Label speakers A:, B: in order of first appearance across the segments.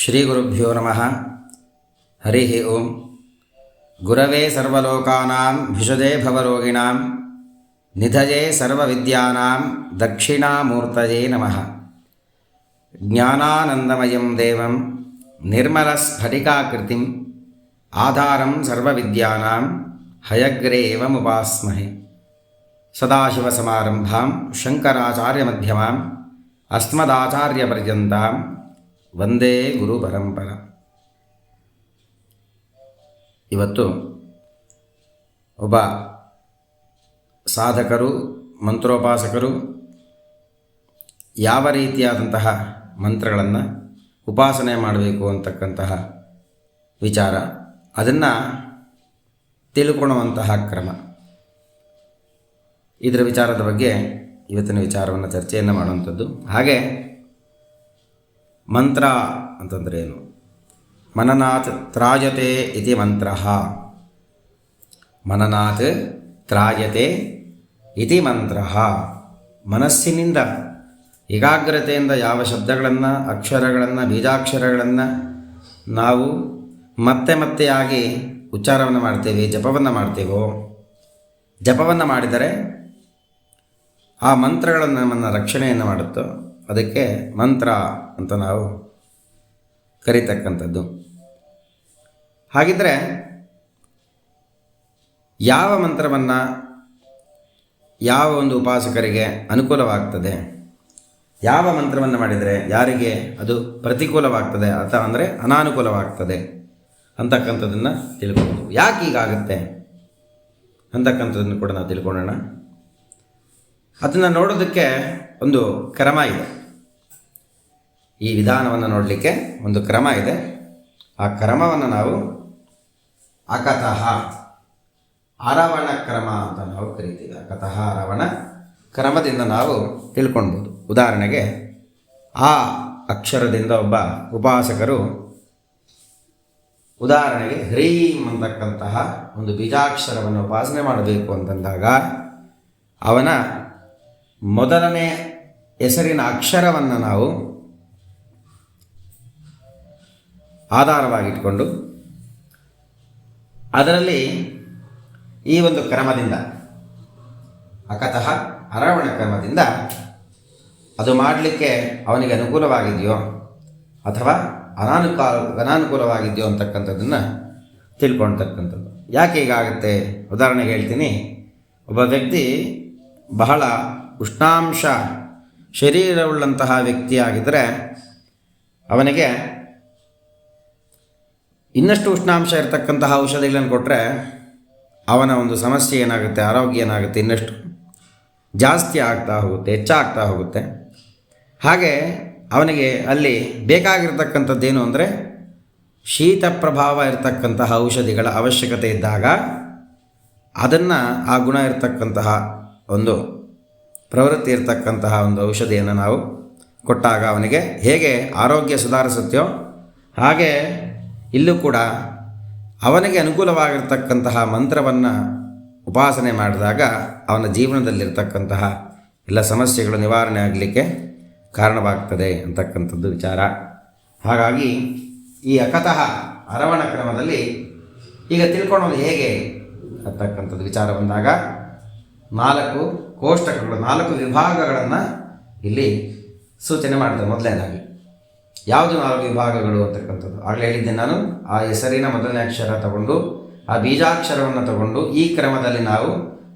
A: श्रीगुरुभ्यो नमः। हरिः ओं गुरवे सर्वलोकानां भिषजे भवरोगिणां निधये सर्वविद्यानां दक्षिणामूर्तये नमः। ज्ञानानन्दमयं देवं निर्मलस्फटिकाकृतिम् आधारं सर्वविद्यानां हयग्रे एवमुपास्महे सदाशिवसमारम्भां शङ्कराचार्यमध्यमाम् अस्मदाचार्यपर्यन्तां ವಂದೇ ಗುರು ಪರಂಪರ ಇವತ್ತು ಒಬ್ಬ ಸಾಧಕರು, ಮಂತ್ರೋಪಾಸಕರು ಯಾವ ರೀತಿಯಾದಂತಹ ಮಂತ್ರಗಳನ್ನು ಉಪಾಸನೆ ಮಾಡಬೇಕು ಅಂತಕ್ಕಂತಹ ವಿಚಾರ, ಅದನ್ನು ತಿಳ್ಕೊಳ್ಳುವಂತಹ ಕ್ರಮ. ಇದರ ವಿಚಾರದ ಬಗ್ಗೆ ಇವತ್ತಿನ ವಿಚಾರವನ್ನು ಚರ್ಚೆಯನ್ನು ಮಾಡುವಂಥದ್ದು. ಹಾಗೆ ಮಂತ್ರ ಅಂತಂದ್ರೆ ಏನು? ಮನನಾಥ್ ತ್ರಾಯತೆ ಇತಿ ಮಂತ್ರ. ಮನನಾಥ್ ತ್ರಾಯತೆ ಇತಿ ಮಂತ್ರ. ಮನಸ್ಸಿನಿಂದ, ಏಕಾಗ್ರತೆಯಿಂದ ಯಾವ ಶಬ್ದಗಳನ್ನು, ಅಕ್ಷರಗಳನ್ನು, ಬೀಜಾಕ್ಷರಗಳನ್ನು ನಾವು ಮತ್ತೆ ಮತ್ತೆ ಆಗಿ ಉಚ್ಚಾರವನ್ನು ಮಾಡ್ತೇವೆ, ಜಪವನ್ನು ಮಾಡ್ತೇವೋ? ಜಪವನ್ನು ಮಾಡಿದರೆ ಆ ಮಂತ್ರಗಳನ್ನು ನಮ್ಮನ್ನು ರಕ್ಷಣೆಯನ್ನು ಮಾಡುತ್ತೋ? ಅದಕ್ಕೆ ಮಂತ್ರ ಅಂತ ನಾವು ಕರಿತಕ್ಕಂಥದ್ದು. ಹಾಗಿದ್ದರೆ ಯಾವ ಮಂತ್ರವನ್ನು ಯಾವ ಒಂದು ಉಪಾಸಕರಿಗೆ ಅನುಕೂಲವಾಗ್ತದೆ, ಯಾವ ಮಂತ್ರವನ್ನು ಮಾಡಿದರೆ ಯಾರಿಗೆ ಅದು ಪ್ರತಿಕೂಲವಾಗ್ತದೆ ಅಥವಾ ಅಂದರೆ ಅನಾನುಕೂಲವಾಗ್ತದೆ ಅಂತಕ್ಕಂಥದ್ದನ್ನು ತಿಳ್ಕೊಬೋದು. ಯಾಕೆ ಹೀಗಾಗುತ್ತೆ ಅಂತಕ್ಕಂಥದ್ದನ್ನು ಕೂಡ ನಾವು ತಿಳ್ಕೊಳ್ಳೋಣ. ಅದನ್ನು ನೋಡೋದಕ್ಕೆ ಒಂದು ಕ್ರಮ ಇದೆ. ಈ ವಿಧಾನವನ್ನು ನೋಡಲಿಕ್ಕೆ ಒಂದು ಕ್ರಮ ಇದೆ. ಆ ಕ್ರಮವನ್ನು ನಾವು ಅಕತಃ ಆರವಣ ಕ್ರಮ ಅಂತ ನಾವು ಕರಿತೀವಿ. ಅಕತಃ ಆರವಣ ಕ್ರಮದಿಂದ ನಾವು ತಿಳ್ಕೊಳ್ಬೋದು. ಉದಾಹರಣೆಗೆ ಆ ಅಕ್ಷರದಿಂದ ಒಬ್ಬ ಉಪಾಸಕರು ಉದಾಹರಣೆಗೆ ಹ್ರೀಂ ಅಂತಕ್ಕಂತಹ ಒಂದು ಬೀಜಾಕ್ಷರವನ್ನು ಉಪಾಸನೆ ಮಾಡಬೇಕು ಅಂತಂದಾಗ ಅವನ ಮೊದಲನೇ ಹೆಸರಿನ ಅಕ್ಷರವನ್ನು ನಾವು ಆಧಾರವಾಗಿಟ್ಕೊಂಡು ಅದರಲ್ಲಿ ಈ ಒಂದು ಕ್ರಮದಿಂದ, ಅಕತಃ ಅರವಣ ಕ್ರಮದಿಂದ ಅದು ಮಾಡಲಿಕ್ಕೆ ಅವನಿಗೆ ಅನುಕೂಲವಾಗಿದೆಯೋ ಅಥವಾ ಅನಾನುಕಾಲ, ಅನಾನುಕೂಲವಾಗಿದೆಯೋ ಅಂತಕ್ಕಂಥದ್ದನ್ನು ತಿಳ್ಕೊಳ್ತಕ್ಕಂಥದ್ದು. ಯಾಕೆ ಹೀಗಾಗುತ್ತೆ ಉದಾಹರಣೆಗೆ ಹೇಳ್ತೀನಿ. ಒಬ್ಬ ವ್ಯಕ್ತಿ ಬಹಳ ಉಷ್ಣಾಂಶ ಶರೀರವುಳ್ಳಂತಹ ವ್ಯಕ್ತಿಯಾಗಿದ್ದರೆ ಅವನಿಗೆ ಇನ್ನಷ್ಟು ಉಷ್ಣಾಂಶ ಇರತಕ್ಕಂತಹ ಔಷಧಿಗಳನ್ನು ಕೊಟ್ಟರೆ ಅವನ ಒಂದು ಸಮಸ್ಯೆ ಏನಾಗುತ್ತೆ, ಆರೋಗ್ಯ ಏನಾಗುತ್ತೆ, ಇನ್ನಷ್ಟು ಜಾಸ್ತಿ ಆಗ್ತಾ ಹೋಗುತ್ತೆ, ಹೆಚ್ಚಾಗ್ತಾ ಹೋಗುತ್ತೆ. ಹಾಗೆ ಅವನಿಗೆ ಅಲ್ಲಿ ಬೇಕಾಗಿರ್ತಕ್ಕಂಥದ್ದೇನು ಅಂದರೆ ಶೀತ ಪ್ರಭಾವ ಇರತಕ್ಕಂತಹ ಔಷಧಿಗಳ ಅವಶ್ಯಕತೆ ಇದ್ದಾಗ ಅದನ್ನು ಆ ಗುಣ ಇರತಕ್ಕಂತಹ ಒಂದು ಪ್ರವೃತ್ತಿ ಇರತಕ್ಕಂತಹ ಒಂದು ಔಷಧಿಯನ್ನು ನಾವು ಕೊಟ್ಟಾಗ ಅವನಿಗೆ ಹೇಗೆ ಆರೋಗ್ಯ ಸುಧಾರಿಸುತ್ತೋ ಹಾಗೆ ಇಲ್ಲೂ ಕೂಡ ಅವನಿಗೆ ಅನುಕೂಲವಾಗಿರ್ತಕ್ಕಂತಹ ಮಂತ್ರವನ್ನು ಉಪಾಸನೆ ಮಾಡಿದಾಗ ಅವನ ಜೀವನದಲ್ಲಿರ್ತಕ್ಕಂತಹ ಎಲ್ಲ ಸಮಸ್ಯೆಗಳು ನಿವಾರಣೆ ಆಗಲಿಕ್ಕೆ ಕಾರಣವಾಗ್ತದೆ ಅಂತಕ್ಕಂಥದ್ದು ವಿಚಾರ. ಹಾಗಾಗಿ ಈ ಅಕತಃ ಅರವಣ ಕ್ರಮದಲ್ಲಿ ಈಗ ತಿಳ್ಕೊಳ್ಳೋದು ಹೇಗೆ ಅಂತಕ್ಕಂಥದ್ದು ವಿಚಾರ ಬಂದಾಗ ನಾಲ್ಕು ಕೋಷ್ಟಕಗಳು, ನಾಲ್ಕು ವಿಭಾಗಗಳನ್ನು ಇಲ್ಲಿ ಸೂಚನೆ ಮಾಡ್ತಾರೆ ಮೊದಲನೇದಾಗಿ. ಯಾವುದು ನಾಲ್ಕು ವಿಭಾಗಗಳು ಅಂತಕ್ಕಂಥದ್ದು. ಆಗಲೇ ಹೇಳಿದ್ದೆ ನಾನು, ಆ ಹೆಸರಿನ ಮೊದಲನೇ ಅಕ್ಷರ ತಗೊಂಡು, ಆ ಬೀಜಾಕ್ಷರವನ್ನು ತಗೊಂಡು ಈ ಕ್ರಮದಲ್ಲಿ ನಾವು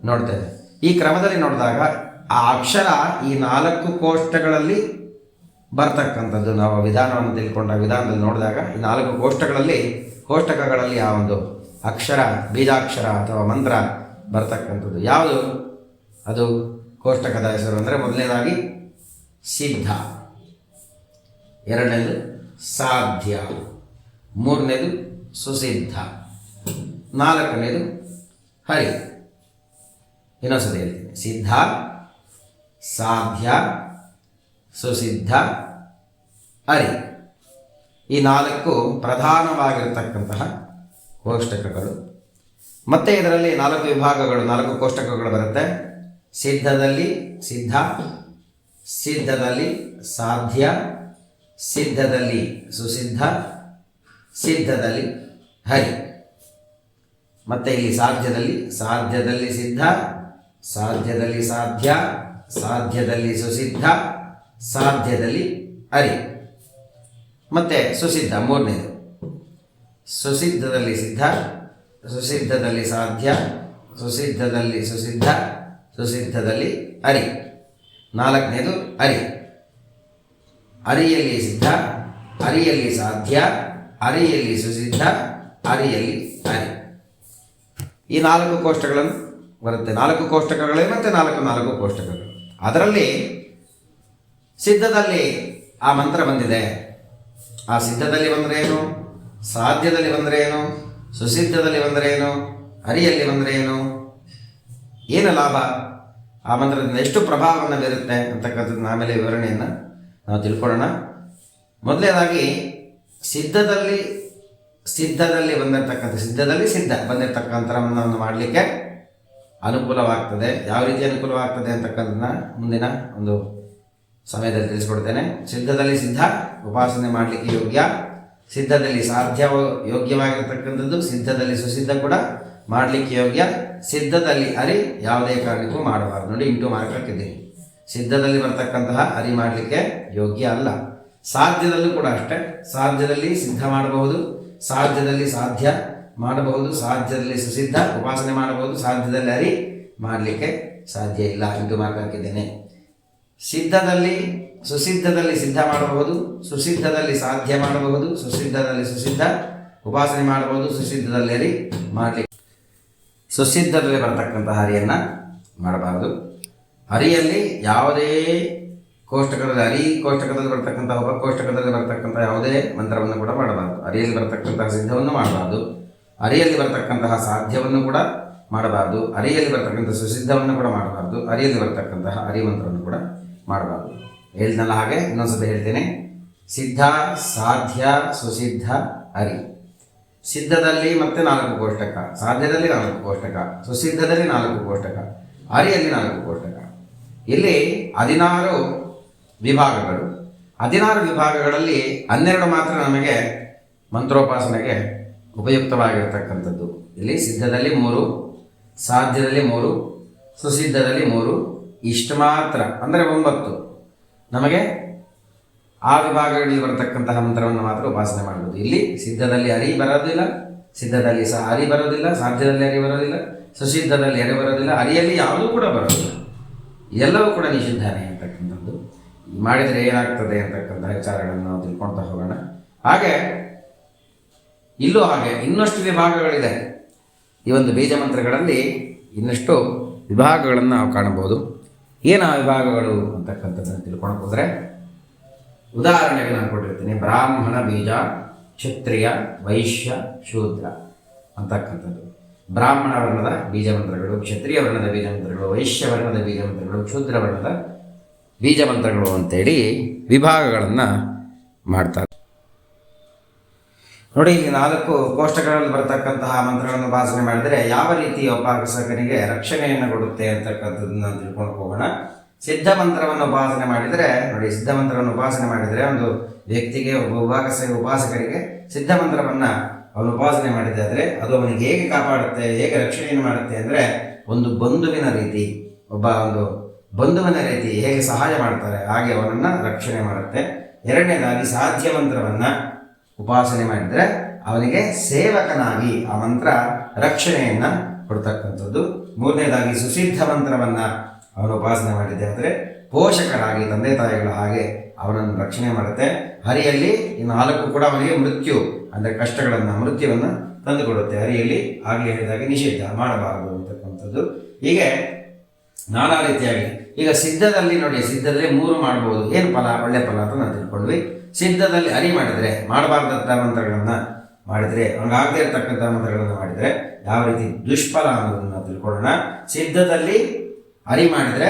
A: ನೋಡ್ತೇವೆ ಈ ಕ್ರಮದಲ್ಲಿ ನೋಡಿದಾಗ ಆ ಅಕ್ಷರ ಈ ನಾಲ್ಕು ಕೋಷ್ಟಗಳಲ್ಲಿ ಬರ್ತಕ್ಕಂಥದ್ದು. ನಾವು ವಿಧಾನವನ್ನು ತಿಳ್ಕೊಂಡ ವಿಧಾನದಲ್ಲಿ ನೋಡಿದಾಗ ಈ ನಾಲ್ಕು ಕೋಷ್ಟಗಳಲ್ಲಿ, ಕೋಷ್ಟಕಗಳಲ್ಲಿ ಆ ಒಂದು ಅಕ್ಷರ, ಬೀಜಾಕ್ಷರ ಅಥವಾ ಮಂತ್ರ ಬರ್ತಕ್ಕಂಥದ್ದು. ಯಾವುದು? ಅದು ಕೋಷ್ಟಕದ ಹೆಸರು ಅಂದರೆ ಮೊದಲನೇದಾಗಿ ಸಿದ್ಧ. ಎರಡನೇದು ಸಾಧ್ಯ. ಮೂರನೇದು ಸುಸಿದ್ಧ. ನಾಲ್ಕನೇದು ಹರಿ. ಇನ್ನೊಂದ್ಸತಿ ಹೇಳ್ತೀನಿ. ಸಿದ್ಧ, ಸಾಧ್ಯ, ಸುಸಿದ್ಧ, ಹರಿ. ಈ ನಾಲ್ಕು ಪ್ರಧಾನವಾಗಿರತಕ್ಕಂತಹ ಕೋಷ್ಟಕಗಳು. ಮತ್ತೆ ಇದರಲ್ಲಿ ನಾಲ್ಕು ವಿಭಾಗಗಳು, ನಾಲ್ಕು ಕೋಷ್ಟಕಗಳು ಬರುತ್ತೆ. ಸಿದ್ಧದಲ್ಲಿ ಸಿದ್ಧ, ಸಿದ್ಧದಲ್ಲಿ ಸಾಧ್ಯ ಸಿದ್ಧದಲ್ಲಿ, ಸುಸಿದ್ಧ ಸಿದ್ಧದಲ್ಲಿ, ಹರಿ. ಮತ್ತೆ ಇಲ್ಲಿ ಸಾಧ್ಯದಲ್ಲಿ ಸಾಧ್ಯದಲ್ಲಿ ಸಿದ್ಧ, ಸಾಧ್ಯದಲ್ಲಿ ಸಾಧ್ಯ, ಸಾಧ್ಯದಲ್ಲಿ ಸುಸಿದ್ಧ, ಸಾಧ್ಯದಲ್ಲಿ ಹರಿ. ಮತ್ತೆ ಸುಸಿದ್ಧ, ಮೂರನೇದು. ಸುಸಿದ್ಧದಲ್ಲಿ ಸಿದ್ಧ, ಸುಸಿದ್ಧದಲ್ಲಿ ಸಾಧ್ಯ, ಸುಸಿದ್ಧದಲ್ಲಿ ಸುಸಿದ್ಧ, ಸುಸಿದ್ಧದಲ್ಲಿ ಹರಿ. ನಾಲ್ಕನೇದು ಹರಿ. ಅರಿಯಲ್ಲಿ ಸಿದ್ಧ, ಅರಿಯಲ್ಲಿ ಸಾಧ್ಯ, ಅರಿಯಲ್ಲಿ ಸುಸಿದ್ಧ, ಅರಿಯಲ್ಲಿ ಅರಿ. ಈ ನಾಲ್ಕು ಕೋಷ್ಟಗಳನ್ನು ಬರುತ್ತೆ. ನಾಲ್ಕು ಕೋಷ್ಟಕಗಳೇ ಮತ್ತು ನಾಲ್ಕು ನಾಲ್ಕು ಕೋಷ್ಟಕಗಳು. ಅದರಲ್ಲಿ ಸಿದ್ಧದಲ್ಲಿ ಆ ಮಂತ್ರ ಬಂದಿದೆ. ಆ ಸಿದ್ಧದಲ್ಲಿ ಬಂದರೆ ಸಾಧ್ಯದಲ್ಲಿ ಬಂದರೆ ಏನು ಸುಸಿದ್ಧದಲ್ಲಿ ಬಂದರೆ ಅರಿಯಲ್ಲಿ ಬಂದರೆ ಏನು ಲಾಭ? ಆ ಮಂತ್ರದಿಂದ ಎಷ್ಟು ಪ್ರಭಾವವನ್ನು ಬೀರುತ್ತೆ ಅಂತಕ್ಕಂಥದ್ದು ಆಮೇಲೆ ವಿವರಣೆಯನ್ನು ನಾವು ತಿಳ್ಕೊಳ್ಳೋಣ. ಮೊದಲನೇದಾಗಿ, ಸಿದ್ಧದಲ್ಲಿ ಸಿದ್ಧದಲ್ಲಿ ಬಂದಿರತಕ್ಕಂಥ, ಸಿದ್ಧದಲ್ಲಿ ಸಿದ್ಧ ಬಂದಿರತಕ್ಕಂಥ ಮಂತ್ರವನ್ನು ಮಾಡಲಿಕ್ಕೆ ಅನುಕೂಲವಾಗ್ತದೆ. ಯಾವ ರೀತಿ ಅನುಕೂಲವಾಗ್ತದೆ ಅಂತಕ್ಕಂಥದ್ದನ್ನ ಮುಂದಿನ ಒಂದು ಸಮಯದಲ್ಲಿ ತಿಳಿಸ್ಕೊಡ್ತೇನೆ. ಸಿದ್ಧದಲ್ಲಿ ಸಿದ್ಧ, ಉಪಾಸನೆ ಮಾಡಲಿಕ್ಕೆ ಯೋಗ್ಯ. ಸಿದ್ಧದಲ್ಲಿ ಸಾಧ್ಯ, ಯೋಗ್ಯವಾಗಿರತಕ್ಕಂಥದ್ದು ಸಿದ್ಧದಲ್ಲಿ ಸುಸಿದ್ಧ ಕೂಡ ಮಾಡಲಿಕ್ಕೆ ಯೋಗ್ಯ. ಸಿದ್ಧದಲ್ಲಿ ಅರಿ ಯಾವುದೇ ಕಾರಣಕ್ಕೂ ಮಾಡಬಾರ್ದು. ನೋಡಿ ಇಂಟು ಮಾರ್ಕ್ ಹಾಕಿದ್ದೀನಿ ಸಿದ್ಧದಲ್ಲಿ ಬರ್ತಕ್ಕಂತಹ ಅರಿ ಮಾಡಲಿಕ್ಕೆ ಯೋಗ್ಯ ಅಲ್ಲ. ಸಾಧ್ಯದಲ್ಲೂ ಕೂಡ ಅಷ್ಟೇ. ಸಾಧ್ಯದಲ್ಲಿ ಸಿದ್ಧ ಮಾಡಬಹುದು, ಸಾಧ್ಯದಲ್ಲಿ ಸಾಧ್ಯ ಮಾಡಬಹುದು, ಸಾಧ್ಯದಲ್ಲಿ ಸುಸಿದ್ಧ ಉಪಾಸನೆ ಮಾಡಬಹುದು, ಸಾಧ್ಯದಲ್ಲಿ ಅರಿ ಮಾಡಲಿಕ್ಕೆ ಸಾಧ್ಯ ಇಲ್ಲ ಎಂದು ಮಾರ್ಗ ಹಾಕಿದ್ದೇನೆ. ಸಿದ್ಧದಲ್ಲಿ, ಸುಸಿದ್ಧದಲ್ಲಿ ಸಿದ್ಧ ಮಾಡಬಹುದು, ಸುಸಿದ್ಧದಲ್ಲಿ ಸಾಧ್ಯ ಮಾಡಬಹುದು, ಸುಸಿದ್ಧದಲ್ಲಿ ಸುಸಿದ್ಧ ಉಪಾಸನೆ ಮಾಡಬಹುದು, ಸುಸಿದ್ಧದಲ್ಲಿ ಅರಿ ಮಾಡಲಿಕ್ಕೆ. ಸುಸಿದ್ಧದಲ್ಲಿ ಬರತಕ್ಕಂತಹ ಹರಿಯನ್ನು ಮಾಡಬಾರದು. ಹರಿಯಲ್ಲಿ ಯಾವುದೇ ಕೋಷ್ಟಕದಲ್ಲಿ, ಹರಿ ಕೋಷ್ಟಕದಲ್ಲಿ ಬರ್ತಕ್ಕಂಥ ಉಪ ಕೋಷ್ಟಕದಲ್ಲಿ ಬರ್ತಕ್ಕಂಥ ಯಾವುದೇ ಮಂತ್ರವನ್ನು ಕೂಡ ಮಾಡಬಾರದು. ಹರಿಯಲ್ಲಿ ಬರ್ತಕ್ಕಂತಹ ಸಿದ್ಧವನ್ನು ಮಾಡಬಾರದು. ಅರಿಯಲ್ಲಿ ಬರ್ತಕ್ಕಂತಹ ಸಾಧ್ಯವನ್ನು ಕೂಡ ಮಾಡಬಾರದು. ಅರಿಯಲ್ಲಿ ಬರ್ತಕ್ಕಂಥ ಸುಸಿದ್ಧವನ್ನು ಕೂಡ ಮಾಡಬಾರ್ದು. ಅರಿಯಲ್ಲಿ ಬರ್ತಕ್ಕಂತಹ ಅರಿ ಮಂತ್ರವನ್ನು ಕೂಡ ಮಾಡಬಾರ್ದು. ಹೇಳಿದ್ನಲ್ಲ ಹಾಗೆ ಇನ್ನೊಂದ್ಸತಿ ಹೇಳ್ತೇನೆ. ಸಿದ್ಧ, ಸಾಧ್ಯ, ಸುಸಿದ್ಧ ಅರಿ ಸಿದ್ಧದಲ್ಲಿ ಮತ್ತೆ ನಾಲ್ಕು ಕೋಷ್ಟಕ. ಸಾಧ್ಯದಲ್ಲಿ ನಾಲ್ಕು ಕೋಷ್ಟಕ. ಸುಸಿದ್ಧದಲ್ಲಿ ನಾಲ್ಕು ಕೋಷ್ಟಕ. ಅರಿಯಲ್ಲಿ ನಾಲ್ಕು ಕೋಷ್ಟಕ. ಇಲ್ಲಿ ಹದಿನಾರು ವಿಭಾಗಗಳು. ಹದಿನಾರು ವಿಭಾಗಗಳಲ್ಲಿ ಹನ್ನೆರಡು ಮಾತ್ರ ನಮಗೆ ಮಂತ್ರೋಪಾಸನೆಗೆ ಉಪಯುಕ್ತವಾಗಿರತಕ್ಕಂಥದ್ದು. ಇಲ್ಲಿ ಸಿದ್ಧದಲ್ಲಿ ಮೂರು, ಸಾಧ್ಯದಲ್ಲಿ ಮೂರು, ಸುಸಿದ್ಧದಲ್ಲಿ ಮೂರು, ಇಷ್ಟು ಮಾತ್ರ, ಅಂದರೆ ಒಂಬತ್ತು. ನಮಗೆ ಆ ವಿಭಾಗಗಳಲ್ಲಿ ಬರತಕ್ಕಂತಹ ಮಂತ್ರವನ್ನು ಮಾತ್ರ ಉಪಾಸನೆ ಮಾಡಬಹುದು ಇಲ್ಲಿ ಸಿದ್ಧದಲ್ಲಿ ಅರಿ ಬರೋದಿಲ್ಲ, ಸಿದ್ಧದಲ್ಲಿ ಸಹ ಅರಿ ಬರೋದಿಲ್ಲ, ಸಾಧ್ಯದಲ್ಲಿ ಅರಿ ಬರೋದಿಲ್ಲ, ಸುಸಿದ್ಧದಲ್ಲಿ ಅರಿ ಬರೋದಿಲ್ಲ ಅರಿಯಲ್ಲಿ ಯಾವುದೂ ಕೂಡ ಬರೋದಿಲ್ಲ. ಎಲ್ಲವೂ ಕೂಡ ನಿಷಿದ್ಧನೇ ಅಂತಕ್ಕಂಥದ್ದು. ಮಾಡಿದರೆ ಏನಾಗ್ತದೆ ಅಂತಕ್ಕಂಥ ವಿಚಾರಗಳನ್ನು ನಾವು ತಿಳ್ಕೊಳ್ತಾ ಹೋಗೋಣ. ಹಾಗೆ, ಇಲ್ಲೂ ಹಾಗೆ ಇನ್ನಷ್ಟು ವಿಭಾಗಗಳಿದೆ. ಈ ಒಂದು ಬೀಜ ಮಂತ್ರಗಳಲ್ಲಿ ಇನ್ನಷ್ಟು ವಿಭಾಗಗಳನ್ನು ನಾವು ಕಾಣಬಹುದು. ಏನು ಆ ವಿಭಾಗಗಳು ಅಂತಕ್ಕಂಥದ್ದನ್ನು ತಿಳ್ಕೊಂಡು ಹೋದರೆ, ಉದಾಹರಣೆಗೆ ನಾನು ಕೊಟ್ಟಿರ್ತೀನಿ, ಬ್ರಾಹ್ಮಣ ಬೀಜ, ಕ್ಷತ್ರಿಯ, ವೈಶ್ಯ, ಶೂದ್ರ ಅಂತಕ್ಕಂಥದ್ದು. ಬ್ರಾಹ್ಮಣ ವರ್ಣದ ಬೀಜ ಮಂತ್ರಗಳು ಕ್ಷತ್ರಿಯ ವರ್ಣದ ಬೀಜ ಮಂತ್ರಗಳು ವೈಶ್ಯ ವರ್ಣದ ಬೀಜ ಮಂತ್ರಗಳು ಶೂದ್ರ ವರ್ಣದ ಬೀಜ ಮಂತ್ರಗಳು ಅಂತೇಳಿ ವಿಭಾಗಗಳನ್ನು ಮಾಡ್ತಾರೆ. ನೋಡಿ, ಈ ನಾಲ್ಕು ಕೋಷ್ಟಕಗಳಲ್ಲಿ ಬರತಕ್ಕಂತಹ ಮಂತ್ರಗಳನ್ನು ಭಾಷಣೆ ಮಾಡಿದರೆ ಯಾವ ರೀತಿ ಉಪಾಸಕನಿಗೆ ರಕ್ಷಣೆಯನ್ನು ಕೊಡುತ್ತೆ ಅಂತಕ್ಕಂಥದ್ದನ್ನು ತಿಳ್ಕೊಂಡು ಹೋಗೋಣ. ಸಿದ್ಧ ಮಂತ್ರವನ್ನು ಉಪಾಸನೆ ಮಾಡಿದರೆ, ನೋಡಿ, ಸಿದ್ಧ ಮಂತ್ರವನ್ನು ಉಪಾಸನೆ ಮಾಡಿದರೆ ಒಂದು ವ್ಯಕ್ತಿಗೆ, ಒಬ್ಬ ಉಪಾಸ ಉಪಾಸಕರಿಗೆ ಸಿದ್ಧ ಮಂತ್ರವನ್ನು ಅವನು ಉಪಾಸನೆ ಮಾಡಿದ್ದಾದರೆ ಅದು ಅವನಿಗೆ ಹೇಗೆ ಕಾಪಾಡುತ್ತೆ, ಹೇಗೆ ರಕ್ಷಣೆಯನ್ನು ಮಾಡುತ್ತೆ ಅಂದರೆ ಒಂದು ಬಂಧುವಿನ ರೀತಿ, ಒಬ್ಬ ಒಂದು ಬಂಧುವಿನ ರೀತಿ ಹೇಗೆ ಸಹಾಯ ಮಾಡ್ತಾರೆ, ಹಾಗೆ ಅವನನ್ನು ರಕ್ಷಣೆ ಮಾಡುತ್ತೆ. ಎರಡನೇದಾಗಿ ಸಾಧ್ಯ ಮಂತ್ರವನ್ನು ಉಪಾಸನೆ ಮಾಡಿದರೆ ಅವನಿಗೆ ಸೇವಕನಾಗಿ ಆ ಮಂತ್ರ ರಕ್ಷಣೆಯನ್ನು ಕೊಡ್ತಕ್ಕಂಥದ್ದು. ಮೂರನೇದಾಗಿ ಸುಸಿದ್ಧ ಮಂತ್ರವನ್ನು ಅವನು ಉಪಾಸನೆ ಮಾಡಿದ್ದೆ ಅಂದರೆ ಪೋಷಕರಾಗಿ, ತಂದೆ ತಾಯಿಗಳ ಹಾಗೆ ಅವನನ್ನು ರಕ್ಷಣೆ ಮಾಡುತ್ತೆ. ಹರಿಯಲ್ಲಿ ಈ ನಾಲ್ಕು ಕೂಡ ಅವನಿಗೆ ಮೃತ್ಯು. ಅಂದರೆ ಕಷ್ಟಗಳನ್ನು, ಮೃತ್ಯುವನ್ನು ತಂದುಕೊಡುತ್ತೆ. ಹರಿಯಲ್ಲಿ ಆಗಲೇ ಹೇಳಿದಾಗೆ ನಿಷೇಧ ಮಾಡಬಾರದು ಅಂತಕ್ಕಂಥದ್ದು. ಹೀಗೆ ನಾನಾ ರೀತಿಯಾಗಿ, ಈಗ ಸಿದ್ಧದಲ್ಲಿ ನೋಡಿ ಸಿದ್ಧದಲ್ಲಿ ಮೂರು ಮಾಡ್ಬೋದು. ಏನು ಫಲ? ಒಳ್ಳೆ ಫಲ ಅಂತ ನಾವು ತಿಳ್ಕೊಂಡ್ವಿ ಸಿದ್ಧದಲ್ಲಿ ಅರಿ ಮಾಡಿದರೆ ಮಾಡಬಾರ್ದಂಥ ಮಂತ್ರಗಳನ್ನು ಮಾಡಿದರೆ ಹಂಗಾಗದೇ ಇರತಕ್ಕಂಥ ಮಂತ್ರಗಳನ್ನು ಮಾಡಿದರೆ, ಯಾವ ರೀತಿ? ದುಷ್ಫಲ ಅನ್ನೋದನ್ನು ನಾವು ತಿಳ್ಕೊಳ್ಳೋಣ. ಸಿದ್ಧದಲ್ಲಿ ಅರಿ ಮಾಡಿದರೆ,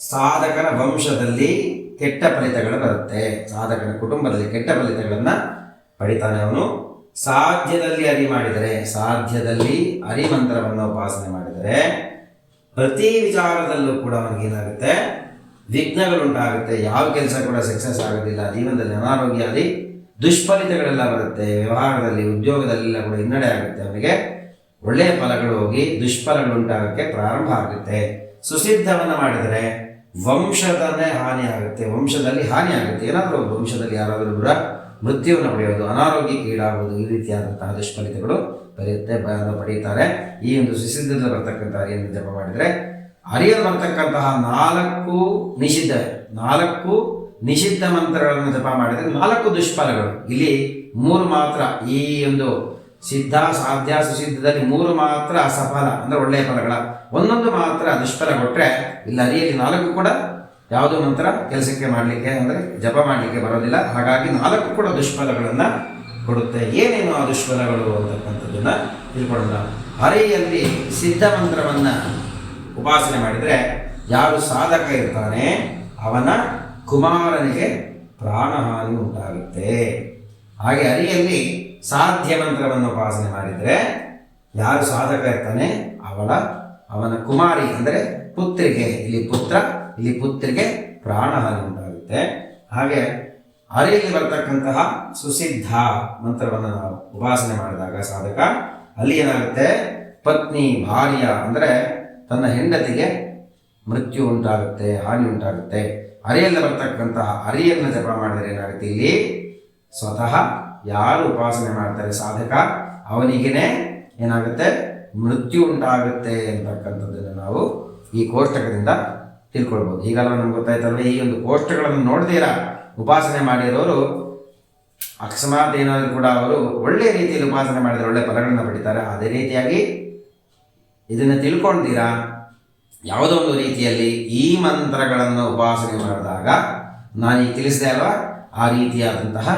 A: ಸಾಧಕನ ವಂಶದಲ್ಲಿ ಕೆಟ್ಟ ಫಲಿತಗಳು ಬರುತ್ತೆ. ಸಾಧಕನ ಕುಟುಂಬದಲ್ಲಿ ಕೆಟ್ಟ ಫಲಿತಗಳನ್ನು ಪಡಿತಾನೆ ಅವನು ಸಾಧ್ಯದಲ್ಲಿ ಅರಿ ಮಾಡಿದರೆ, ಸಾಧ್ಯದಲ್ಲಿ ಅರಿ ಮಂತ್ರವನ್ನು ಉಪಾಸನೆ ಮಾಡಿದರೆ, ಪ್ರತಿ ವಿಚಾರದಲ್ಲೂ ಕೂಡ ಅವನಿಗೇನಾಗುತ್ತೆ ವಿಘ್ನಗಳುಂಟಾಗುತ್ತೆ. ಯಾವ ಕೆಲಸ ಕೂಡ ಸಕ್ಸಸ್ ಆಗೋದಿಲ್ಲ. ಜೀವನದಲ್ಲಿ ಅನಾರೋಗ್ಯ ಆದಿ ದುಷ್ಫಲಿತಗಳೆಲ್ಲ ಬರುತ್ತೆ. ವ್ಯವಹಾರದಲ್ಲಿ, ಉದ್ಯೋಗದಲ್ಲೆಲ್ಲ ಕೂಡ ಹಿನ್ನಡೆ ಆಗುತ್ತೆ. ಅವರಿಗೆ ಒಳ್ಳೆಯ ಫಲಗಳು ಹೋಗಿ ದುಷ್ಫಲಗಳು ಉಂಟಾಗಕ್ಕೆ ಪ್ರಾರಂಭ ಆಗುತ್ತೆ. ಸುಸಿದ್ಧವನ್ನು ಮಾಡಿದರೆ ವಂಶದಲ್ಲೇ ಹಾನಿ ಆಗುತ್ತೆ. ವಂಶದಲ್ಲಿ ಹಾನಿ ಆಗುತ್ತೆ. ಏನಾದರೂ ವಂಶದಲ್ಲಿ ಯಾರಾದರೂ ಕೂಡ ಮೃತ್ಯುವನ್ನು ಪಡೆಯೋದು ಅನಾರೋಗ್ಯಕ್ಕೆ ಈಡಾಗುವುದು ಈ ರೀತಿಯಾದಂತಹ ದುಷ್ಫಲಿತಗಳು ಬರೆಯುತ್ತೆ ಪಡೆಯುತ್ತಾರೆ. ಈ ಒಂದು ಸುಸಿದ್ಧದಲ್ಲಿ ಬರ್ತಕ್ಕಂಥ ಏನು ಜಪ ಮಾಡಿದರೆ, ಅರಿಯಲು ಬರ್ತಕ್ಕಂತಹ ನಾಲ್ಕು ನಿಷಿದ್ಧ ನಾಲ್ಕು ನಿಷಿದ್ಧ ಮಂತ್ರಗಳನ್ನು ಜಪ ಮಾಡಿದರೆ ನಾಲ್ಕು ದುಷ್ಫಲಗಳು. ಇಲ್ಲಿ ಮೂರು ಮಾತ್ರ, ಈ ಒಂದು ಸಿದ್ಧ, ಸಾಧ್ಯ, ಸುಸಿದ್ಧದಲ್ಲಿ ಮೂರು ಮಾತ್ರ ಸಫಲ, ಅಂದ್ರೆ ಒಳ್ಳೆಯ ಫಲಗಳ, ಒಂದೊಂದು ಮಾತ್ರ ದುಷ್ಫಲ ಕೊಟ್ಟರೆ ಇಲ್ಲಿ ಅರಿಯಲ್ಲಿ ನಾಲ್ಕು ಕೂಡ ಯಾವುದೋ ಮಂತ್ರ ಕೆಲಸಕ್ಕೆ ಮಾಡಲಿಕ್ಕೆ ಅಂದರೆ ಜಪ ಮಾಡಲಿಕ್ಕೆ ಬರೋದಿಲ್ಲ. ಹಾಗಾಗಿ ನಾಲ್ಕು ಕೂಡ ದುಷ್ಫಲಗಳನ್ನು ಕೊಡುತ್ತೆ. ಏನೇನು ಆ ದುಷ್ಫಲಗಳು ಅಂತಕ್ಕಂಥದ್ದನ್ನು ತಿಳ್ಕೊಳ್ಳೋಣ. ಹರೆಯಲ್ಲಿ ಸಿದ್ಧ ಮಂತ್ರವನ್ನು ಉಪಾಸನೆ ಮಾಡಿದರೆ ಯಾರು ಸಾಧಕ ಇರ್ತಾನೆ, ಅವನ ಕುಮಾರನಿಗೆ ಪ್ರಾಣಹಾನಿ ಉಂಟಾಗುತ್ತೆ. ಹಾಗೆ ಹರಿಯಲ್ಲಿ ಸಾಧ್ಯ ಮಂತ್ರವನ್ನು ಉಪಾಸನೆ ಮಾಡಿದರೆ ಯಾರು ಸಾಧಕ ಇರ್ತಾನೆ, ಅವಳ, ಅವನ ಕುಮಾರಿ ಅಂದರೆ ಪುತ್ರಿಗೆ, ಇಲ್ಲಿ ಪುತ್ರ ಇಲ್ಲಿ ಪುತ್ರಿಗೆ ಪ್ರಾಣಹಾನಿ ಉಂಟಾಗುತ್ತೆ. ಹಾಗೆ ಅರೆಯಲ್ಲಿ ಬರ್ತಕ್ಕಂತಹ ಸುಸಿದ್ಧ ಮಂತ್ರವನ್ನು ನಾವು ಉಪಾಸನೆ ಮಾಡಿದಾಗ ಸಾಧಕ, ಅಲ್ಲಿ ಏನಾಗುತ್ತೆ? ಪತ್ನಿ, ಭಾರ್ಯ ಅಂದರೆ ತನ್ನ ಹೆಂಡತಿಗೆ ಮೃತ್ಯು ಉಂಟಾಗುತ್ತೆ, ಹಾನಿ ಉಂಟಾಗುತ್ತೆ. ಅರೆಯಲ್ಲಿ ಬರ್ತಕ್ಕಂತಹ ಅರಿಯನ್ನು ಜಪ ಮಾಡಿದರೆ ಏನಾಗುತ್ತೆ ಇಲ್ಲಿ? ಸ್ವತಃ ಯಾರು ಉಪಾಸನೆ ಮಾಡ್ತಾರೆ ಸಾಧಕ, ಅವನಿಗೇನೆ ಏನಾಗುತ್ತೆ? ಮೃತ್ಯು ಉಂಟಾಗುತ್ತೆ ಅಂತಕ್ಕಂಥದ್ದನ್ನು ನಾವು ಈ ಕೋಷ್ಟಕದಿಂದ ತಿಳ್ಕೊಳ್ಬೋದು. ಈಗಲ್ಲ ನಮ್ಗೆ ಅಂದರೆ ಈ ಒಂದು ಪೋಸ್ಟ್ಗಳನ್ನು ನೋಡ್ತೀರಾ ಉಪಾಸನೆ ಮಾಡಿರೋರು, ಅಕಸ್ಮಾತ್ ಏನಾದರೂ ಕೂಡ ಅವರು ಒಳ್ಳೆ ರೀತಿಯಲ್ಲಿ ಉಪಾಸನೆ ಮಾಡಿದರೆ ಒಳ್ಳೆ ಫಲಗಳನ್ನು ಪಡಿತಾರೆ. ಅದೇ ರೀತಿಯಾಗಿ ಇದನ್ನು ತಿಳ್ಕೊಳ್ತೀರಾ ಯಾವುದೋ ಒಂದು ರೀತಿಯಲ್ಲಿ ಈ ಮಂತ್ರಗಳನ್ನು ಉಪಾಸನೆ ಮಾಡಿದಾಗ, ನಾನು ಈಗ ತಿಳಿಸಿದೆ ಅಲ್ವಾ? ಆ ರೀತಿಯಾದಂತಹ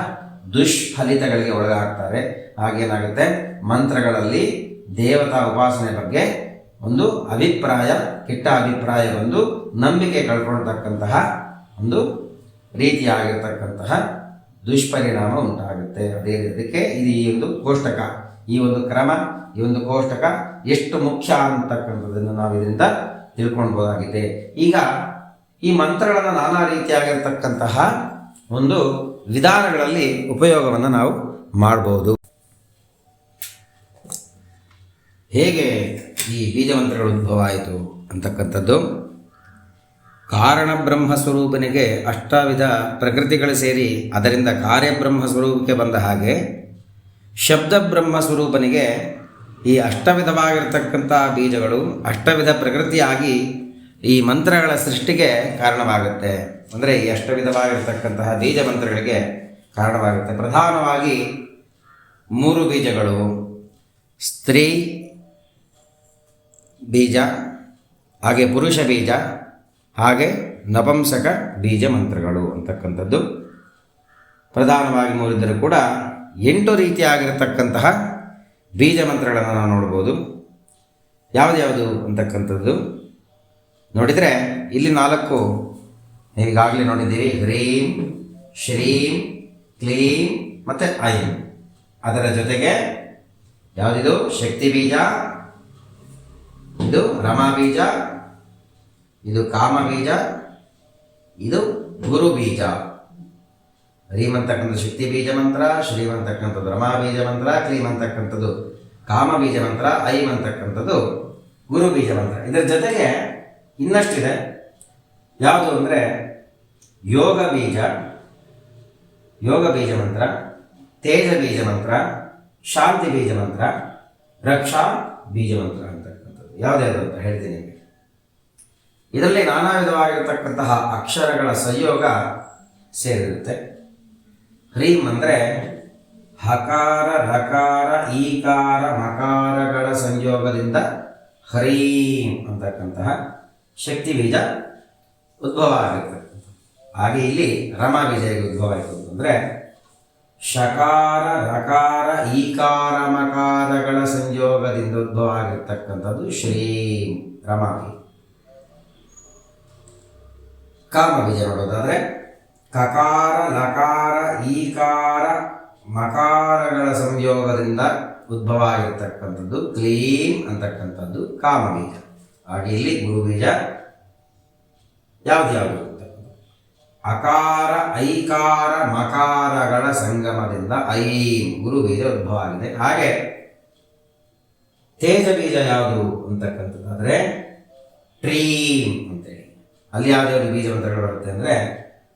A: ದುಷ್ಫಲಿತಗಳಿಗೆ ಒಳಗಾಗ್ತಾರೆ. ಹಾಗೇನಾಗುತ್ತೆ? ಮಂತ್ರಗಳಲ್ಲಿ ದೇವತಾ ಉಪಾಸನೆ ಬಗ್ಗೆ ಒಂದು ಅಭಿಪ್ರಾಯ, ಕೆಟ್ಟ ಅಭಿಪ್ರಾಯ ಒಂದು ನಂಬಿಕೆ ಕಳ್ಕೊಳ್ತಕ್ಕಂತಹ ಒಂದು ರೀತಿಯಾಗಿರ್ತಕ್ಕಂತಹ ದುಷ್ಪರಿಣಾಮ ಉಂಟಾಗುತ್ತೆ. ಅದೇ ರೀತಿಕ್ಕೆ ಇದು ಈ ಒಂದು ಕೋಷ್ಟಕ, ಈ ಒಂದು ಕ್ರಮ, ಈ ಒಂದು ಕೋಷ್ಟಕ ಎಷ್ಟು ಮುಖ್ಯ ಅಂತಕ್ಕಂಥದ್ದನ್ನು ನಾವು ಇದರಿಂದ ತಿಳ್ಕೊಳ್ಬೋದಾಗಿದೆ. ಈಗ ಈ ಮಂತ್ರಗಳನ್ನು ನಾನಾ ರೀತಿಯಾಗಿರ್ತಕ್ಕಂತಹ ಒಂದು ವಿಧಾನಗಳಲ್ಲಿ ಉಪಯೋಗವನ್ನು ನಾವು ಮಾಡ್ಬೋದು. ಹೇಗೆ? ಈ ಬೀಜಮಂತ್ರಗಳು ಉದ್ಭವ ಆಯಿತು ಅಂತಕ್ಕಂಥದ್ದು. ಕಾರಣ ಬ್ರಹ್ಮ ಸ್ವರೂಪನಿಗೆ ಅಷ್ಟವಿಧ ಪ್ರಕೃತಿಗಳು ಸೇರಿ ಅದರಿಂದ ಕಾರ್ಯಬ್ರಹ್ಮ ಸ್ವರೂಪಕ್ಕೆ ಬಂದ ಹಾಗೆ ಶಬ್ದ ಬ್ರಹ್ಮ ಸ್ವರೂಪನಿಗೆ ಈ ಅಷ್ಟವಿಧವಾಗಿರ್ತಕ್ಕಂಥ ಬೀಜಗಳು ಅಷ್ಟವಿಧ ಪ್ರಕೃತಿಯಾಗಿ ಈ ಮಂತ್ರಗಳ ಸೃಷ್ಟಿಗೆ ಕಾರಣವಾಗುತ್ತೆ. ಅಂದರೆ ಈ ಅಷ್ಟವಿಧವಾಗಿರ್ತಕ್ಕಂತಹ ಬೀಜ ಮಂತ್ರಗಳಿಗೆ ಕಾರಣವಾಗುತ್ತೆ. ಪ್ರಧಾನವಾಗಿ ಮೂರು ಬೀಜಗಳು, ಸ್ತ್ರೀ ಬೀಜ, ಹಾಗೆ ಪುರುಷ ಬೀಜ, ಹಾಗೆ ನಪಂಸಕ ಬೀಜ ಮಂತ್ರಗಳು ಅಂತಕ್ಕಂಥದ್ದು. ಪ್ರಧಾನವಾಗಿ ಮೂರಿದ್ದರೂ ಕೂಡ ಎಂಟು ರೀತಿಯಾಗಿರತಕ್ಕಂತಹ ಬೀಜ ಮಂತ್ರಗಳನ್ನು ನಾವು ನೋಡ್ಬೋದು. ಯಾವುದ್ಯಾವುದು ಅಂತಕ್ಕಂಥದ್ದು? ನೋಡಿದರೆ ಇಲ್ಲಿ ನಾಲ್ಕು ಈಗಾಗಲೇ ನೋಡಿದ್ದೀವಿ ಹ್ರೀಂ, ಶ್ರೀಂ, ಕ್ಲೀಂ ಮತ್ತು ಐಂ ಅದರ ಜೊತೆಗೆ ಯಾವುದಿದು? ಶಕ್ತಿ ಬೀಜ ಇದು ರಮಾ ಬೀಜ ಇದು ಕಾಮ ಬೀಜ ಇದು ಗುರು ಬೀಜ ಅಂತಕ್ಕಂಥದ್ದು ಶಕ್ತಿ ಬೀಜ ಮಂತ್ರ, ಶ್ರೀಮಂತಕ್ಕಂಥದ್ದು ರಮಾ ಬೀಜ ಮಂತ್ರ ಕ್ಲೀಮಂತಕ್ಕಂಥದ್ದು ಕಾಮ ಬೀಜ ಮಂತ್ರ, ಐಮಂತಕ್ಕಂಥದ್ದು ಗುರು ಬೀಜ ಮಂತ್ರ. ಇದರ ಜೊತೆಗೆ ಇನ್ನಷ್ಟಿದೆ. ಯಾವುದು ಅಂದರೆ ಯೋಗ ಬೀಜ ಯೋಗ ಬೀಜ ಮಂತ್ರ ತೇಜ ಬೀಜ ಮಂತ್ರ ಶಾಂತಿ ಬೀಜ ಮಂತ್ರ ರಕ್ಷಾ ಬೀಜ ಮಂತ್ರ. ಯಾವುದ್ಯಾವುದು ಅಂತ ಹೇಳ್ತೀನಿ ಇದರಲ್ಲಿ ನಾನಾ ವಿಧವಾಗಿರ್ತಕ್ಕಂತಹ ಅಕ್ಷರಗಳ ಸಂಯೋಗ ಸೇರಿರುತ್ತೆ. ಹ್ರೀಂ ಅಂದರೆ ಹಕಾರ, ರಕಾರ, ಈಕಾರ, ಮಕಾರಗಳ ಸಂಯೋಗದಿಂದ ಹರೀಂ ಅಂತಕ್ಕಂತಹ ಶಕ್ತಿ ಬೀಜ ಉದ್ಭವ ಆಗಿರ್ತಕ್ಕಂಥ ಹಾಗೆ ಇಲ್ಲಿ ರಮಾ ಬೀಜ ಉದ್ಭವ ಆಯಿತು ಅಂತಂದರೆ ಶಕಾರ, ರಕಾರ, ಈಕಾರ, ಮಕಾರಗಳ ಸಂಯೋಗದಿಂದ ಆಗಿರ್ತಕ್ಕಂಥದ್ದು ಶ್ರೀಂ ರಮಾ ಬೀಜ ಕಾಮ ಬೀಜ ನೋಡೋದಾದ್ರೆ ಕಕಾರ, ಲಕಾರ, ಈಕಾರ, ಮಕಾರಗಳ ಸಂಯೋಗದಿಂದ ಉದ್ಭವ ಆಗಿರ್ತಕ್ಕಂಥದ್ದು ಕ್ಲೀಂ ಅಂತಕ್ಕಂಥದ್ದು ಕಾಮ ಬೀಜ ಹಾಗೆ ಇಲ್ಲಿ ಗುರು ಬೀಜ ಯಾವ್ದು ಯಾವುದು? ಅಕಾರ, ಐಕಾರ, ಮಕಾರಗಳ ಸಂಗಮದಿಂದ ಐಂ ಗುರು ಬೀಜ ಉದ್ಭವ ಆಗಿದೆ. ಹಾಗೆ ತೇಜ ಬೀಜ ಯಾವುದು ಅಂತಕ್ಕಂಥದ್ದಾದರೆ ಟ್ರೀಂ ಅಂತೇಳಿ. ಅಲ್ಲಿ ಯಾವ್ದಾವ್ದು ಬೀಜ ಮಂತ್ರಗಳು ಬರುತ್ತೆ ಅಂದರೆ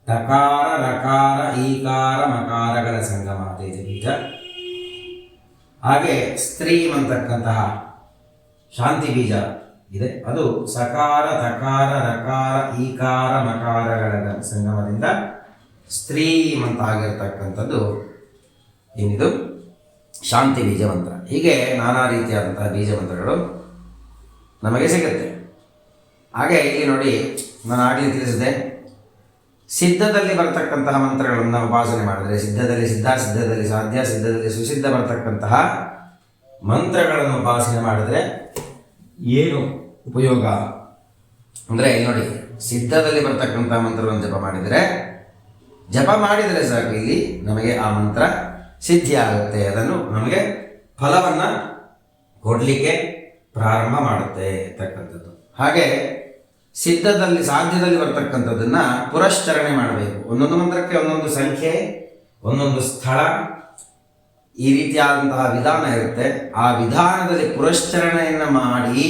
A: ಟಕಾರ ರಕಾರ ಈಕಾರ ಮಕಾರಗಳ ಸಂಗಮ ತೇಜ ಬೀಜ ಹಾಗೆ ಸ್ತ್ರೀಮ್ ಅಂತಕ್ಕಂತಹ ಶಾಂತಿ ಬೀಜ ಇದೆ. ಅದು ಸಕಾರ ತಕಾರ ರಕಾರ ಈಕಾರ, ಮಕಾರಗಳ ಸಂಗಮದಿಂದ ಸ್ತ್ರೀಮ್ ಅಂತ ಆಗಿರ್ತಕ್ಕಂಥದ್ದು ಏನಿದು? ಶಾಂತಿ ಬೀಜ ಮಂತ್ರ ಹೀಗೆ ನಾನಾ ರೀತಿಯಾದಂತಹ ಬೀಜ ಮಂತ್ರಗಳು ನಮಗೆ ಸಿಗುತ್ತೆ. ಹಾಗೆ ಇಲ್ಲಿ ನೋಡಿ ನಾನು ಆಗಲೇ ತಿಳಿಸಿದೆ. ಸಿದ್ಧದಲ್ಲಿ ಬರ್ತಕ್ಕಂತಹ ಮಂತ್ರಗಳನ್ನು ಉಪಾಸನೆ ಮಾಡಿದರೆ ಸಿದ್ಧದಲ್ಲಿ ಸಿದ್ಧ, ಸಿದ್ಧದಲ್ಲಿ ಸಾಧ್ಯ, ಸಿದ್ಧದಲ್ಲಿ ಸುಸಿದ್ಧ ಬರ್ತಕ್ಕಂತಹ ಮಂತ್ರಗಳನ್ನು ಉಪಾಸನೆ ಮಾಡಿದರೆ ಏನು ಉಪಯೋಗ? ಅಂದರೆ ನೋಡಿ, ಸಿದ್ಧದಲ್ಲಿ ಬರ್ತಕ್ಕಂತಹ ಮಂತ್ರವನ್ನು ಜಪ ಮಾಡಿದರೆ ಜಪ ಮಾಡಿದರೆ ಸಾಕು ಇಲ್ಲಿ ನಮಗೆ ಆ ಮಂತ್ರ ಸಿದ್ಧಿ ಆಗುತ್ತೆ. ಅದನ್ನು ನಮಗೆ ಫಲವನ್ನು ಕೊಡಲಿಕ್ಕೆ ಪ್ರಾರಂಭ ಮಾಡುತ್ತೆ ಅಂತಕ್ಕಂಥದ್ದು. ಹಾಗೆ ಸಿದ್ಧದಲ್ಲಿ, ಸಾಧ್ಯದಲ್ಲಿ ಬರ್ತಕ್ಕಂಥದ್ದನ್ನು ಪುರಶ್ಚರಣೆ ಮಾಡಬೇಕು. ಒಂದೊಂದು ಮಂತ್ರಕ್ಕೆ ಒಂದೊಂದು ಸಂಖ್ಯೆ, ಒಂದೊಂದು ಸ್ಥಳ ಈ ರೀತಿಯಾದಂತಹ ವಿಧಾನ ಇರುತ್ತೆ. ಆ ವಿಧಾನದಲ್ಲಿ ಪುರಶ್ಚರಣೆಯನ್ನು ಮಾಡಿ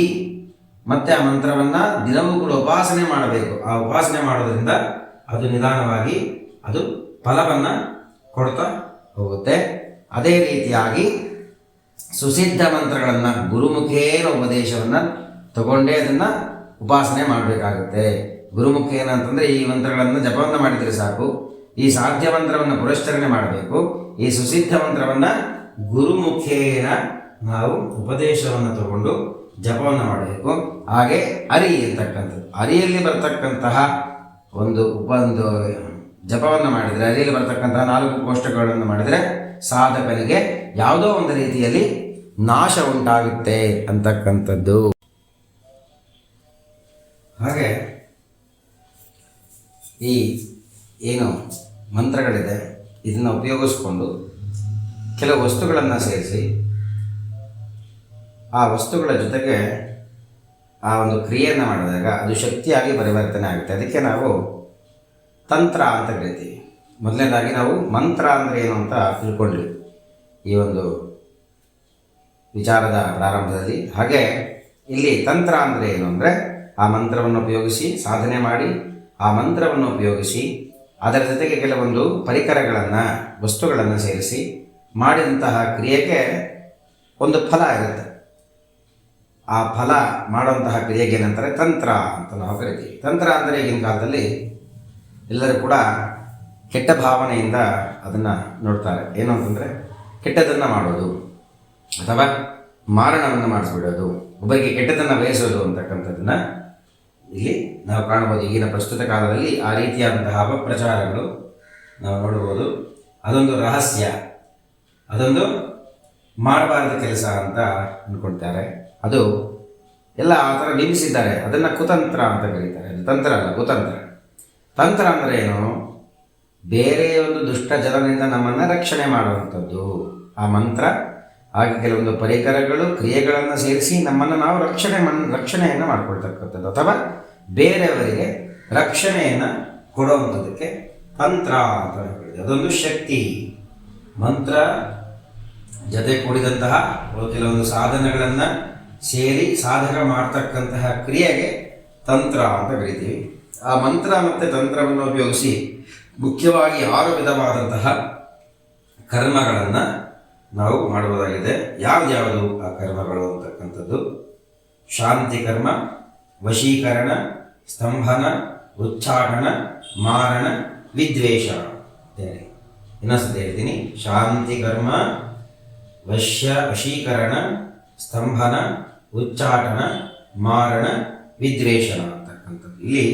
A: ಮತ್ತೆ ಆ ಮಂತ್ರವನ್ನು ದಿನವೂ ಕೂಡ ಉಪಾಸನೆ ಮಾಡಬೇಕು. ಆ ಉಪಾಸನೆ ಮಾಡೋದ್ರಿಂದ ಅದು ನಿಧಾನವಾಗಿ ಅದು ಫಲವನ್ನು ಕೊಡ್ತಾ ಹೋಗುತ್ತೆ. ಅದೇ ರೀತಿಯಾಗಿ ಸುಸಿದ್ಧ ಮಂತ್ರಗಳನ್ನು ಗುರುಮುಖೇನ ಉಪದೇಶವನ್ನು ತಗೊಂಡೇ ಅದನ್ನು ಉಪಾಸನೆ ಮಾಡಬೇಕಾಗುತ್ತೆ. ಗುರುಮುಖೇನ ಅಂತಂದರೆ ಈ ಮಂತ್ರಗಳನ್ನು ಜಪವನ್ನು ಮಾಡಿದರೆ ಸಾಕು. ಈ ಸಾಧ್ಯ ಮಂತ್ರವನ್ನು ಪುರಶ್ಚರಣೆ ಮಾಡಬೇಕು. ಈ ಸುಸಿದ್ಧ ಮಂತ್ರವನ್ನು ಗುರುಮುಖೇನ ನಾವು ಉಪದೇಶವನ್ನು ತಗೊಂಡು ಜಪವನ್ನು ಮಾಡಬೇಕು. ಹಾಗೆ ಅರಿ ಅಂತಕ್ಕಂಥದ್ದು. ಅರಿಯಲ್ಲಿ ಬರ್ತಕ್ಕಂತಹ ಒಂದು ಉಪ ಒಂದು ಜಪವನ್ನು ಮಾಡಿದರೆ, ಅರಿಯಲ್ಲಿ ಬರ್ತಕ್ಕಂತಹ ನಾಲ್ಕು ಕೋಷ್ಟಕಗಳನ್ನು ಮಾಡಿದರೆ ಸಾಧಕನಿಗೆ ಯಾವುದೋ ಒಂದು ರೀತಿಯಲ್ಲಿ ನಾಶ ಉಂಟಾಗುತ್ತೆ ಅಂತಕ್ಕಂಥದ್ದು. ಹಾಗೆ ಈ ಏನು ಮಂತ್ರಗಳಿದೆ ಇದನ್ನು ಉಪಯೋಗಿಸ್ಕೊಂಡು ಕೆಲವು ವಸ್ತುಗಳನ್ನು ಸೇರಿಸಿ, ಆ ವಸ್ತುಗಳ ಜೊತೆಗೆ ಆ ಒಂದು ಕ್ರಿಯೆಯನ್ನು ಮಾಡಿದಾಗ ಅದು ಶಕ್ತಿಯಾಗಿ ಪರಿವರ್ತನೆ ಆಗುತ್ತೆ. ಅದಕ್ಕೆ ನಾವು ತಂತ್ರ ಅಂತ ಕರಿತೀವಿ. ಮೊದಲನೇದಾಗಿ ನಾವು ಮಂತ್ರ ಅಂದರೆ ಏನು ಅಂತ ತಿಳ್ಕೊಂಡ್ವಿ ಈ ಒಂದು ವಿಚಾರದ ಪ್ರಾರಂಭದಲ್ಲಿ. ಹಾಗೆ ಇಲ್ಲಿ ತಂತ್ರ ಅಂದರೆ ಏನು ಅಂದರೆ ಆ ಮಂತ್ರವನ್ನು ಉಪಯೋಗಿಸಿ, ಸಾಧನೆ ಮಾಡಿ, ಆ ಮಂತ್ರವನ್ನು ಉಪಯೋಗಿಸಿ ಅದರ ಜೊತೆಗೆ ಕೆಲವೊಂದು ಪರಿಕರಗಳನ್ನು, ವಸ್ತುಗಳನ್ನು ಸೇರಿಸಿ ಮಾಡಿದಂತಹ ಕ್ರಿಯೆಗೆ ಒಂದು ಫಲ ಇರುತ್ತೆ. ಆ ಫಲ ಮಾಡುವಂತಹ ಕ್ರಿಯೆಗೆ ಏನಂತಾರೆ ತಂತ್ರ ಅಂತ ನಾವು ಕರಿತೀವಿ. ತಂತ್ರ ಅಂದರೆ ಈಗಿನ ಕಾಲದಲ್ಲಿ ಎಲ್ಲರೂ ಕೂಡ ಕೆಟ್ಟ ಭಾವನೆಯಿಂದ ಅದನ್ನು ನೋಡ್ತಾರೆ. ಏನು ಅಂತಂದರೆ ಕೆಟ್ಟದನ್ನು ಮಾಡೋದು ಅಥವಾ ಮಾರಣವನ್ನು ಮಾಡಿಸ್ಬಿಡೋದು, ಒಬ್ಬರಿಗೆ ಕೆಟ್ಟದನ್ನು ಬಯಸೋದು ಅಂತಕ್ಕಂಥದ್ದನ್ನು ಇಲ್ಲಿ ನಾವು ಕಾಣಬಹುದು ಈಗಿನ ಪ್ರಸ್ತುತ ಕಾಲದಲ್ಲಿ ಆ ರೀತಿಯಾದಂತಹ ಅಪಪ್ರಚಾರಗಳು ನಾವು ನೋಡಬಹುದು. ಅದೊಂದು ರಹಸ್ಯ. ಅದೊಂದು ಮಾಡಬಾರದ ಕೆಲಸ ಅಂತ ಅಂದ್ಕೊಳ್ತಾರೆ. ಅದು ಎಲ್ಲ ಆ ಥರ ನಿಲ್ಲಿಸಿದ್ದಾರೆ. ಅದನ್ನು ಕುತಂತ್ರ ಅಂತ ಕರೀತಾರೆ. ತಂತ್ರ ಅಲ್ಲ, ಕುತಂತ್ರ. ತಂತ್ರ ಅಂದರೆ ಏನು? ಬೇರೆ ಒಂದು ದುಷ್ಟ ಜನರಿಂದ ನಮ್ಮನ್ನು ರಕ್ಷಣೆ ಮಾಡುವಂಥದ್ದು. ಆ ಮಂತ್ರ ಹಾಗೆ ಕೆಲವೊಂದು ಪರಿಕರಗಳು, ಕ್ರಿಯೆಗಳನ್ನು ಸೇರಿಸಿ ನಮ್ಮನ್ನು ನಾವು ರಕ್ಷಣೆ ಮನ್, ರಕ್ಷಣೆಯನ್ನು ಮಾಡಿಕೊಳ್ತಕ್ಕಂಥದ್ದು. ಅಥವಾ ಬೇರೆಯವರಿಗೆ ರಕ್ಷಣೆಯನ್ನು ಕೊಡುವಂಥದ್ದಕ್ಕೆ ತಂತ್ರ ಅಂತ ಹೇಳಿದೆ ಅದೊಂದು ಶಕ್ತಿ. ಮಂತ್ರ ಜೊತೆ ಕೂಡಿದಂತಹ ಕೆಲವೊಂದು ಸಾಧನಗಳನ್ನು ಸೇರಿ ಸಾಧಕ ಮಾಡ್ತಕ್ಕಂತಹ ಕ್ರಿಯೆಗೆ ತಂತ್ರ ಅಂತ ಕರಿತೀವಿ ಆ ಮಂತ್ರ ಮತ್ತು ತಂತ್ರವನ್ನು ಉಪಯೋಗಿಸಿ ಮುಖ್ಯವಾಗಿ ಆರು ವಿಧವಾದಂತಹ ಕರ್ಮಗಳನ್ನು ನಾವು ಮಾಡುವುದಾಗಿದೆ. ಯಾವ್ದ್ಯಾವುದು ಆ ಕರ್ಮಗಳು ಅಂತಕ್ಕಂಥದ್ದು? ಶಾಂತಿ ಕರ್ಮ, ವಶೀಕರಣ, ಸ್ತಂಭನ ಉಚ್ಚಾಟನ ಮಾರಣ ವಿದ್ವೇಷ ಅಂತೇಳಿ ಇನ್ನೊಂದು ಹೇಳ್ತೀನಿ. ಶಾಂತಿ ಕರ್ಮ, ವಶ್ಯ, ವಶೀಕರಣ, ಸ್ತಂಭನ ಉಚ್ಚಾಟನ ಮಾರಣ, ವಿದ್ವೇಷಣ ಅಂತಕ್ಕಂಥದ್ದು. ಇಲ್ಲಿ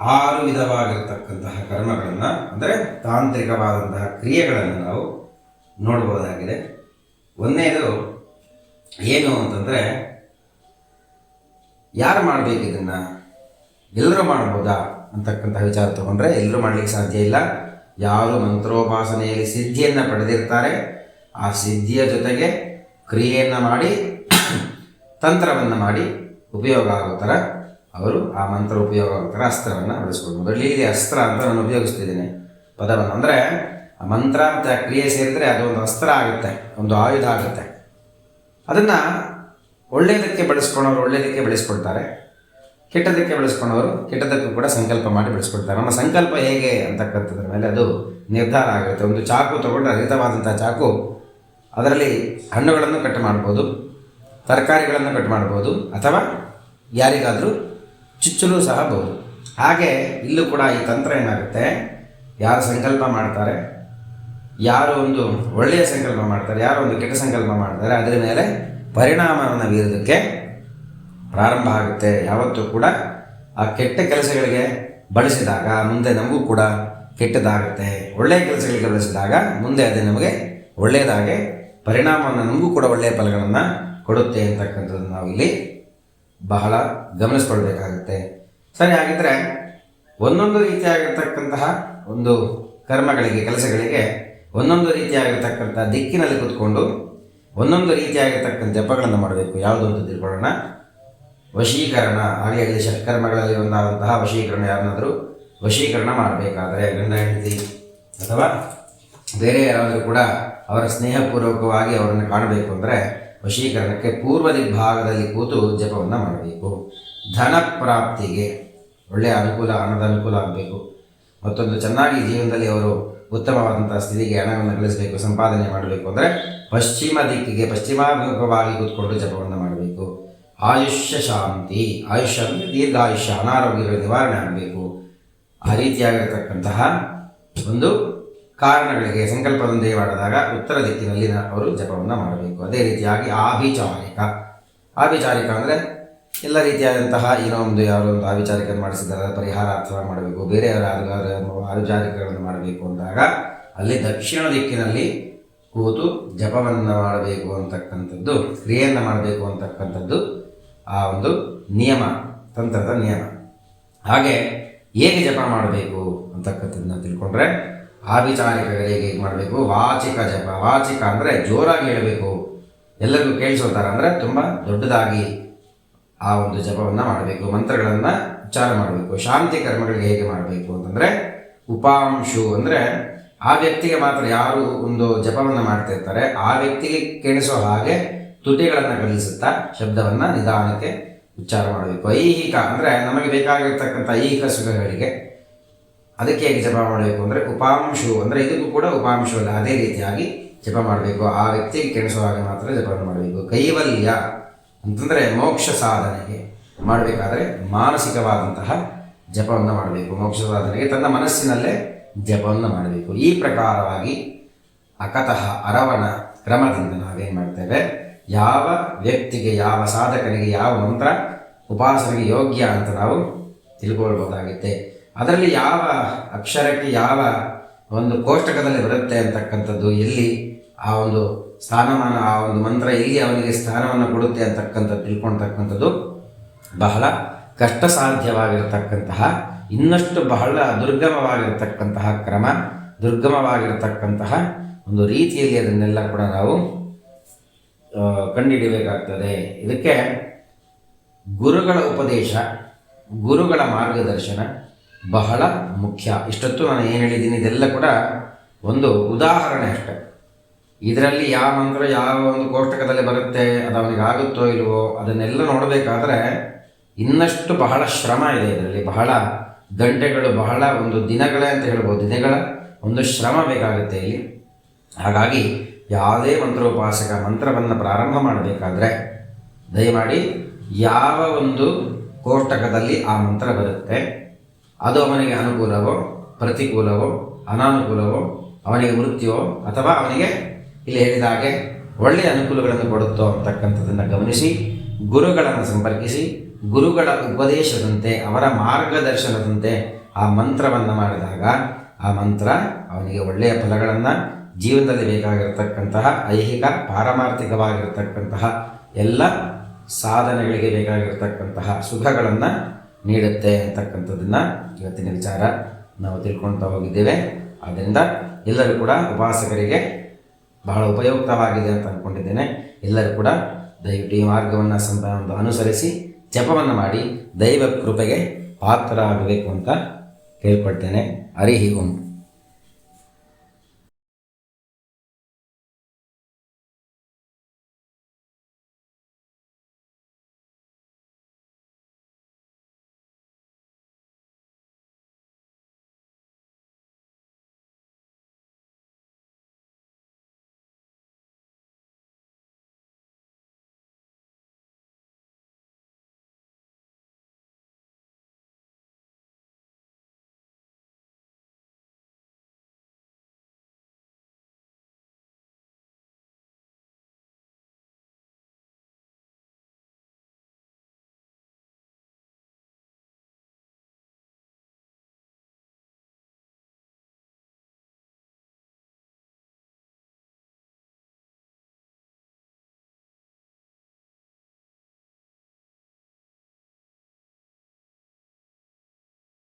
A: ಆರು ವಿಧವಾಗಿರ್ತಕ್ಕಂತಹ ಕರ್ಮಗಳನ್ನು, ಅಂದರೆ ತಾಂತ್ರಿಕವಾದಂತಹ ಕ್ರಿಯೆಗಳನ್ನು ನಾವು ನೋಡ್ಬೋದಾಗಿದೆ. ಒಂದನೇದು ಏನು ಅಂತಂದರೆ, ಯಾರು ಮಾಡಬೇಕು ಇದನ್ನು? ಎಲ್ಲರೂ ಮಾಡ್ಬೋದಾ? ಅಂತಕ್ಕಂಥ ವಿಚಾರ ತಗೊಂಡ್ರೆ ಎಲ್ಲರೂ ಮಾಡಲಿಕ್ಕೆ ಸಾಧ್ಯ ಇಲ್ಲ. ಯಾರು ಮಂತ್ರೋಪಾಸನೆಯಲ್ಲಿ ಸಿದ್ಧಿಯನ್ನು ಪಡೆದಿರ್ತಾರೆ, ಆ ಸಿದ್ಧಿಯ ಜೊತೆಗೆ ಕ್ರಿಯೆಯನ್ನು ಮಾಡಿ, ತಂತ್ರವನ್ನು ಮಾಡಿ ಉಪಯೋಗ ಆಗೋ ಥರ ಅವರು ಆ ಮಂತ್ರ ಉಪಯೋಗ ಆಗ್ತಾರೆ ಅಸ್ತ್ರವನ್ನು ಬಳಸ್ಕೊಳ್ಬೋದು ಇಲ್ಲಿ ಅಸ್ತ್ರ ಅಂತ ನಾನು ಉಪಯೋಗಿಸ್ತಿದ್ದೇನೆ ಪದವನ್ನು. ಅಂದರೆ ಮಂತ್ರ ಮತ್ತು ಕ್ರಿಯೆ ಸೇರಿದರೆ ಅದು ಒಂದು ಅಸ್ತ್ರ ಆಗುತ್ತೆ, ಒಂದು ಆಯುಧ ಆಗುತ್ತೆ. ಅದನ್ನು ಒಳ್ಳೆಯದಕ್ಕೆ ಬಳಸ್ಕೊಳೋರು ಒಳ್ಳೆಯದಕ್ಕೆ ಬೆಳೆಸ್ಕೊಳ್ತಾರೆ, ಕೆಟ್ಟದಕ್ಕೆ ಬೆಳೆಸ್ಕೊಳ್ಳೋರು ಕೆಟ್ಟದಕ್ಕೂ ಕೂಡ ಸಂಕಲ್ಪ ಮಾಡಿ ಬೆಳೆಸ್ಕೊಳ್ತಾರೆ. ನಮ್ಮ ಸಂಕಲ್ಪ ಹೇಗೆ ಅಂತಕ್ಕಂಥದ್ರ ಮೇಲೆ ಅದು ನಿರ್ಧಾರ ಆಗುತ್ತೆ. ಒಂದು ಚಾಕು ತಗೊಂಡ್ರೆ ಹರಿತವಾದಂಥ ಚಾಕು, ಅದರಲ್ಲಿ ಹಣ್ಣುಗಳನ್ನು ಕಟ್ ಮಾಡ್ಬೋದು, ತರಕಾರಿಗಳನ್ನು ಕಟ್ ಮಾಡ್ಬೋದು, ಅಥವಾ ಯಾರಿಗಾದರೂ ಚುಚ್ಚಲು ಸಹ ಬಹುದು. ಹಾಗೆ ಇಲ್ಲೂ ಕೂಡ ಈ ತಂತ್ರ ಏನಾಗುತ್ತೆ? ಯಾರು ಸಂಕಲ್ಪ ಮಾಡ್ತಾರೆ ಯಾರು ಒಂದು ಒಳ್ಳೆಯ ಸಂಕಲ್ಪ ಮಾಡ್ತಾರೆ, ಯಾರು ಒಂದು ಕೆಟ್ಟ ಸಂಕಲ್ಪ ಮಾಡ್ತಾರೆ, ಅದರ ಮೇಲೆ ಪರಿಣಾಮವನ್ನು ಬೀರೋದಕ್ಕೆ ಪ್ರಾರಂಭ ಆಗುತ್ತೆ. ಯಾವತ್ತೂ ಕೂಡ ಆ ಕೆಟ್ಟ ಕೆಲಸಗಳಿಗೆ ಬಳಸಿದಾಗ, ಮುಂದೆ ನಮಗೂ ಕೂಡ ಕೆಟ್ಟದಾಗುತ್ತೆ. ಒಳ್ಳೆಯ ಕೆಲಸಗಳಿಗೆ ಬಳಸಿದಾಗ, ಮುಂದೆ ಅದು ನಮಗೆ ಒಳ್ಳೆಯದಾಗೆ ಪರಿಣಾಮವನ್ನು ನಮಗೂ ಕೂಡ ಒಳ್ಳೆಯ ಫಲಗಳನ್ನು ಕೊಡುತ್ತೆ ಅಂತಕ್ಕಂಥದ್ದು ನಾವು ಇಲ್ಲಿ ಬಹಳ ಗಮನಿಸ್ಕೊಳ್ಬೇಕಾಗುತ್ತೆ. ಸರಿ, ಹಾಗಿದ್ರೆ ಒಂದೊಂದು ರೀತಿಯಾಗಿರ್ತಕ್ಕಂತಹ ಒಂದು ಕರ್ಮಗಳಿಗೆ, ಕೆಲಸಗಳಿಗೆ ಒಂದೊಂದು ರೀತಿಯಾಗಿರ್ತಕ್ಕಂಥ ದಿಕ್ಕಿನಲ್ಲಿ ಕೂತ್ಕೊಂಡು ಒಂದೊಂದು ರೀತಿಯಾಗಿರ್ತಕ್ಕಂಥ ಜಪಗಳನ್ನು ಮಾಡಬೇಕು. ಯಾವುದು ಅಂತ ತಿಳ್ಕೊಳ್ಳೋಣ. ವಶೀಕರಣ. ಆಗಲೇ ಷಟ್ಕರ್ಮಗಳಲ್ಲಿ ಒಂದಾದಂತಹ ವಶೀಕರಣ ಯಾರನ್ನಾದರೂ ವಶೀಕರಣ ಮಾಡಬೇಕಾದರೆ ಗಂಡ, ಹೆಂಡತಿ ಅಥವಾ ಬೇರೆ ಯಾರಾದರೂ ಕೂಡ ಅವರ ಸ್ನೇಹಪೂರ್ವಕವಾಗಿ ಅವರನ್ನು ಕಾಣಬೇಕು ಅಂದರೆ ವಶೀಕರಣಕ್ಕೆ ಪೂರ್ವ ದಿಗ್ಭಾಗದಲ್ಲಿ ಕೂತು ಜಪವನ್ನು ಮಾಡಬೇಕು. ಧನ ಪ್ರಾಪ್ತಿಗೆ ಒಳ್ಳೆಯ ಅನುಕೂಲ, ಹಣದ ಅನುಕೂಲ ಆಗಬೇಕು. ಮತ್ತೊಂದು ಚೆನ್ನಾಗಿ ಜೀವನದಲ್ಲಿ ಅವರು ಉತ್ತಮವಾದಂಥ ಸ್ಥಿತಿಗೆ ಹಣವನ್ನು ಗಳಿಸಬೇಕು, ಸಂಪಾದನೆ ಮಾಡಬೇಕು ಅಂದರೆ ಪಶ್ಚಿಮ ದಿಕ್ಕಿಗೆ, ಪಶ್ಚಿಮಾಭಿಮುಖವಾಗಿ ಕೂತ್ಕೊಂಡು ಜಪವನ್ನು ಮಾಡಬೇಕು. ಆಯುಷ್ಯ ಶಾಂತಿ, ಆಯುಷ್ಯ ಅಂದರೆ ದೀರ್ಘಾಯುಷ್ಯ, ಅನಾರೋಗ್ಯಗಳ ನಿವಾರಣೆ ಆಗಬೇಕು. ಆ ರೀತಿಯಾಗಿರತಕ್ಕಂತಹ ಒಂದು ಕಾರಣಗಳಿಗೆ ಸಂಕಲ್ಪದೊಂದಿಗೆ ಮಾಡಿದಾಗ ಉತ್ತರ ದಿಕ್ಕಿನಲ್ಲಿ ಅವರು ಜಪವನ್ನು ಮಾಡಬೇಕು. ಅದೇ ರೀತಿಯಾಗಿ ಆಭಿಚಾರಿಕ. ಆಭಿಚಾರಿಕ ಅಂದರೆ ಎಲ್ಲ ರೀತಿಯಾದಂತಹ ಏನೋ ಒಂದು ಯಾರೋ ಒಂದು ಆಭಿಚಾರಿಕನ್ನು ಮಾಡಿಸಿದಾಗ ಪರಿಹಾರ ಅರ್ಥ ಮಾಡಬೇಕು, ಬೇರೆಯವರ ಆವಿಚಾರಿಕೆಗಳನ್ನು ಮಾಡಬೇಕು ಅಂದಾಗ ಅಲ್ಲಿ ದಕ್ಷಿಣ ದಿಕ್ಕಿನಲ್ಲಿ ಕೂತು ಜಪವನ್ನು ಮಾಡಬೇಕು ಅಂತಕ್ಕಂಥದ್ದು, ಕ್ರಿಯೆಯನ್ನು ಮಾಡಬೇಕು ಅಂತಕ್ಕಂಥದ್ದು ಆ ಒಂದು ನಿಯಮ, ತಂತ್ರದ ನಿಯಮ. ಹಾಗೆ ಹೇಗೆ ಜಪ ಮಾಡಬೇಕು ಅಂತಕ್ಕಂಥದ್ದನ್ನ ತಿಳ್ಕೊಂಡ್ರೆ ಆಭಿಚಾರಿಕಗಳಿಗೆ ಹೇಗೆ ಮಾಡಬೇಕು? ವಾಚಿಕ ಜಪ. ವಾಚಿಕ ಅಂದರೆ ಜೋರಾಗಿ ಹೇಳಬೇಕು. ಎಲ್ಲರಿಗೂ ಕೇಳಿಸೋ ಥರ ಅಂದರೆ ತುಂಬ ದೊಡ್ಡದಾಗಿ ಆ ಒಂದು ಜಪವನ್ನು ಮಾಡಬೇಕು, ಮಂತ್ರಗಳನ್ನು ಉಚ್ಚಾರ ಮಾಡಬೇಕು, ಶಾಂತಿ ಕರ್ಮಗಳಿಗೆ ಹೇಗೆ ಮಾಡಬೇಕು ಅಂತಂದರೆ ಉಪಾಂಶು ಅಂದರೆ ಆ ವ್ಯಕ್ತಿಗೆ ಮಾತ್ರ ಯಾರು ಒಂದು ಜಪವನ್ನು ಮಾಡ್ತಾ ಇರ್ತಾರೆ, ಆ ವ್ಯಕ್ತಿಗೆ ಕೇಳಿಸೋ ಹಾಗೆ ತುಟಿಗಳನ್ನು ಕಲಿಸುತ್ತಾ ಶಬ್ದವನ್ನು ನಿಧಾನಕ್ಕೆ ಉಚ್ಚಾರ ಮಾಡಬೇಕು. ಐಹಿಕ ಅಂದರೆ ನಮಗೆ ಬೇಕಾಗಿರ್ತಕ್ಕಂಥ ಐಹಿಕ ಸುಖಗಳಿಗೆ ಅದಕ್ಕೆ ಹೇಗೆ ಜಪ ಮಾಡಬೇಕು ಅಂದರೆ ಉಪಾಂಶು ಅಂದರೆ ಇದಕ್ಕೂ ಕೂಡ ಉಪಾಂಶವಲ್ಲ ಅದೇ ರೀತಿಯಾಗಿ ಜಪ ಮಾಡಬೇಕು. ಆ ವ್ಯಕ್ತಿಗೆ ಕೇಳಿಸುವ ಹಾಗೆ ಮಾತ್ರ ಜಪವನ್ನು ಮಾಡಬೇಕು. ಕೈವಲ್ಯ ಅಂತಂದರೆ ಮೋಕ್ಷ ಸಾಧನೆಗೆ ಮಾಡಬೇಕಾದ್ರೆ ಮಾನಸಿಕವಾದಂತಹ ಜಪವನ್ನು ಮಾಡಬೇಕು. ಮೋಕ್ಷ ಸಾಧನೆಗೆ ತನ್ನ ಮನಸ್ಸಿನಲ್ಲೇ ಜಪವನ್ನು ಮಾಡಬೇಕು. ಈ ಪ್ರಕಾರವಾಗಿ ಅಕತಃ ಅರವಣ ಕ್ರಮದಿಂದ ನಾವೇನು ಮಾಡ್ತೇವೆ? ಯಾವ ವ್ಯಕ್ತಿಗೆ, ಯಾವ ಸಾಧಕನಿಗೆ, ಯಾವ ಮಂತ್ರ ಉಪಾಸನೆಗೆ ಯೋಗ್ಯ ಅಂತ ನಾವು ತಿಳ್ಕೊಳ್ಬೋದಾಗುತ್ತೆ. ಅದರಲ್ಲಿ ಯಾವ ಅಕ್ಷರಕ್ಕೆ ಯಾವ ಒಂದು ಕೋಷ್ಟಕದಲ್ಲಿ ಬರುತ್ತೆ ಅಂತಕ್ಕಂಥದ್ದು ಎಲ್ಲಿ ಆ ಒಂದು ಸ್ಥಾನಮಾನ, ಆ ಒಂದು ಮಂತ್ರ ಹೇಗೆ ಅವನಿಗೆ ಸ್ಥಾನವನ್ನು ಕೊಡುತ್ತೆ ಅಂತಕ್ಕಂಥದ್ದು ತಿಳ್ಕೊಳ್ತಕ್ಕಂಥದ್ದು ಬಹಳ ಕಷ್ಟ ಸಾಧ್ಯವಾಗಿರತಕ್ಕಂತಹ ಇನ್ನಷ್ಟು ಬಹಳ ದುರ್ಗಮವಾಗಿರತಕ್ಕಂತಹ ಕ್ರಮ, ದುರ್ಗಮವಾಗಿರತಕ್ಕಂತಹ ಒಂದು ರೀತಿಯಲ್ಲಿ ಅದನ್ನೆಲ್ಲ ಕೂಡ ನಾವು ಕಂಡುಹಿಡಿಬೇಕಾಗ್ತದೆ. ಇದಕ್ಕೆ ಗುರುಗಳ ಉಪದೇಶ, ಗುರುಗಳ ಮಾರ್ಗದರ್ಶನ ಬಹಳ ಮುಖ್ಯ. ಇಷ್ಟೊತ್ತು ನಾನು ಏನು ಹೇಳಿದ್ದೀನಿ, ಇದೆಲ್ಲ ಕೂಡ ಒಂದು ಉದಾಹರಣೆ ಅಷ್ಟೆ. ಇದರಲ್ಲಿ ಯಾವ ಮಂತ್ರ ಯಾವ ಒಂದು ಕೋಷ್ಟಕದಲ್ಲಿ ಬರುತ್ತೆ, ಅದು ಅವನಿಗೆ ಆಗುತ್ತೋ ಇಲ್ವೋ, ಅದನ್ನೆಲ್ಲ ನೋಡಬೇಕಾದ್ರೆ ಇನ್ನಷ್ಟು ಬಹಳ ಶ್ರಮ ಇದೆ ಇದರಲ್ಲಿ. ಬಹಳ ಗಂಟೆಗಳು, ಬಹಳ ಒಂದು ದಿನಗಳೇ ಅಂತ ಹೇಳ್ಬೋದು. ದಿನಗಳ ಒಂದು ಶ್ರಮ ಬೇಕಾಗುತ್ತೆ ಇಲ್ಲಿ. ಹಾಗಾಗಿ ಯಾವುದೇ ಮಂತ್ರೋಪಾಸಕ ಮಂತ್ರವನ್ನು ಪ್ರಾರಂಭ ಮಾಡಬೇಕಾದ್ರೆ ದಯಮಾಡಿ ಯಾವ ಒಂದು ಕೋಷ್ಟಕದಲ್ಲಿ ಆ ಮಂತ್ರ ಬರುತ್ತೆ, ಅದು ಅವನಿಗೆ ಅನುಕೂಲವೋ, ಪ್ರತಿಕೂಲವೋ, ಅನಾನುಕೂಲವೋ, ಅವನಿಗೆ ಮೃತ್ಯುವೋ ಅಥವಾ ಅವನಿಗೆ ಇಲ್ಲಿ ಹೇಳಿದ ಹಾಗೆ ಒಳ್ಳೆಯ ಅನುಕೂಲಗಳನ್ನು ಕೊಡುತ್ತೋ ಅಂತಕ್ಕಂಥದ್ದನ್ನು ಗಮನಿಸಿ, ಗುರುಗಳನ್ನು ಸಂಪರ್ಕಿಸಿ, ಗುರುಗಳ ಉಪದೇಶದಂತೆ, ಅವರ ಮಾರ್ಗದರ್ಶನದಂತೆ ಆ ಮಂತ್ರವನ್ನು ಮಾಡಿದಾಗ ಆ ಮಂತ್ರ ಅವನಿಗೆ ಒಳ್ಳೆಯ ಫಲಗಳನ್ನು ಜೀವನದಲ್ಲಿ ಬೇಕಾಗಿರತಕ್ಕಂತಹ ಐಹಿಕ, ಪಾರಮಾರ್ಥಿಕವಾಗಿರತಕ್ಕಂತಹ ಎಲ್ಲ ಸಾಧನೆಗಳಿಗೆ ಬೇಕಾಗಿರತಕ್ಕಂತಹ ಸುಖಗಳನ್ನು ನೀಡುತ್ತೆ ಅಂತಕ್ಕಂಥದ್ದನ್ನು ಇವತ್ತಿನ ವಿಚಾರ ನಾವು ತಿಳ್ಕೊಳ್ತಾ ಹೋಗಿದ್ದೇವೆ. ಆದ್ದರಿಂದ ಎಲ್ಲರೂ ಕೂಡ ಉಪಾಸಕರಿಗೆ ಬಹಳ ಉಪಯುಕ್ತವಾಗಿದೆ ಅಂತ ಅಂದ್ಕೊಂಡಿದ್ದೇನೆ ಎಲ್ಲರೂ ಕೂಡ ದಯವಿಟ್ಟು ಈ ಮಾರ್ಗವನ್ನು ಸಂಪ ಅನುಸರಿಸಿ ಜಪವನ್ನು ಮಾಡಿ ದೈವ ಕೃಪೆಗೆ ಪಾತ್ರರಾಗಬೇಕು ಅಂತ ಕೇಳ್ಕೊಳ್ತೇನೆ. ಅರಿಹಿ ಓಂ.